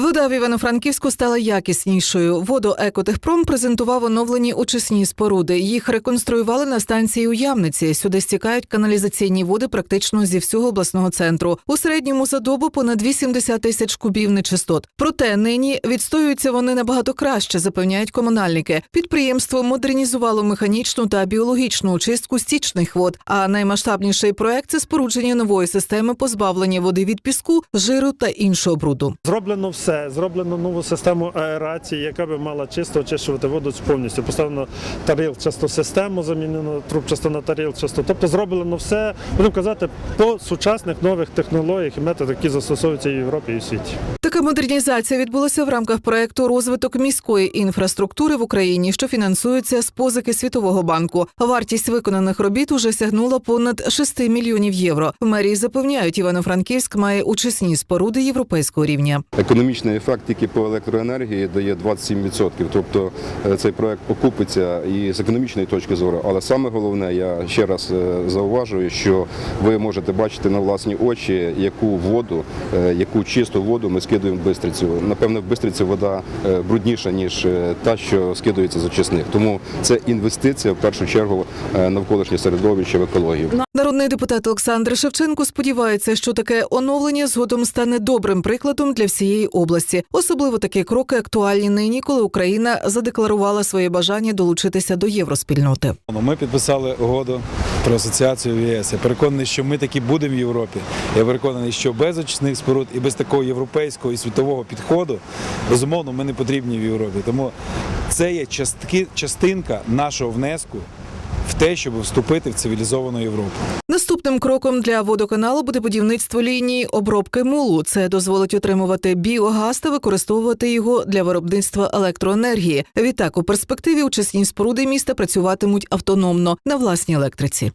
Вода в Івано-Франківську стала якіснішою. Водоекотехпром презентував оновлені очисні споруди. Їх реконструювали на станції у Ямниці. Сюди стікають каналізаційні води практично зі всього обласного центру. У середньому за добу понад 80 тисяч кубів нечистот. Проте нині відстоюються вони набагато краще, запевняють комунальники. Підприємство модернізувало механічну та біологічну очистку стічних вод. А наймасштабніший проект це спорудження нової системи позбавлення води від піску, жиру та іншого бруду. Зроблено все. Зроблено нову систему аерації, яка би мала чисто очищувати воду повністю. Поставлено тарілчасту систему, замінено трубчасто на тарілчасту. Тобто зроблено все, будемо казати, по сучасних нових технологіях і методах, які застосовуються і в Європі і в світі. Така модернізація відбулася в рамках проекту розвиток міської інфраструктури в Україні, що фінансується з позики Світового банку. Вартість виконаних робіт уже сягнула понад 6 мільйонів євро. В мерії запевняють, Івано-Франківськ має очисні споруди європейського рівня. Економічний ефект тільки по електроенергії дає 27%. Тобто е, цей проект окупиться і з економічної точки зору. Але саме головне, я ще раз е, зауважую, що ви можете бачити на власні очі, яку воду, е, яку чисту воду ми скидуємо в Бистрицю. Напевно, в Бистриці вода брудніша ніж та, що скидується з очисних. Тому це інвестиція в першу чергу навколишнє середовище в екологію. Народний депутат Олександр Шевченко сподівається, що таке оновлення згодом стане добрим прикладом для всієї області. Особливо такі кроки актуальні нині, коли Україна задекларувала своє бажання долучитися до євроспільноти. Ну, Ми підписали угоду про асоціацію в ЄС. Я переконаний, що ми таки будемо в Європі. Я переконаний, що без очисних споруд і без такого європейського і світового підходу, безумовно, ми не потрібні в Європі. Тому це є частки, частинка нашого внеску в те, щоб вступити в цивілізовану Європу. Наступним кроком для водоканалу буде будівництво лінії обробки мулу. Це дозволить отримувати біогаз та використовувати його для виробництва електроенергії. Відтак, у перспективі очисні споруди міста працюватимуть автономно на власній електриці.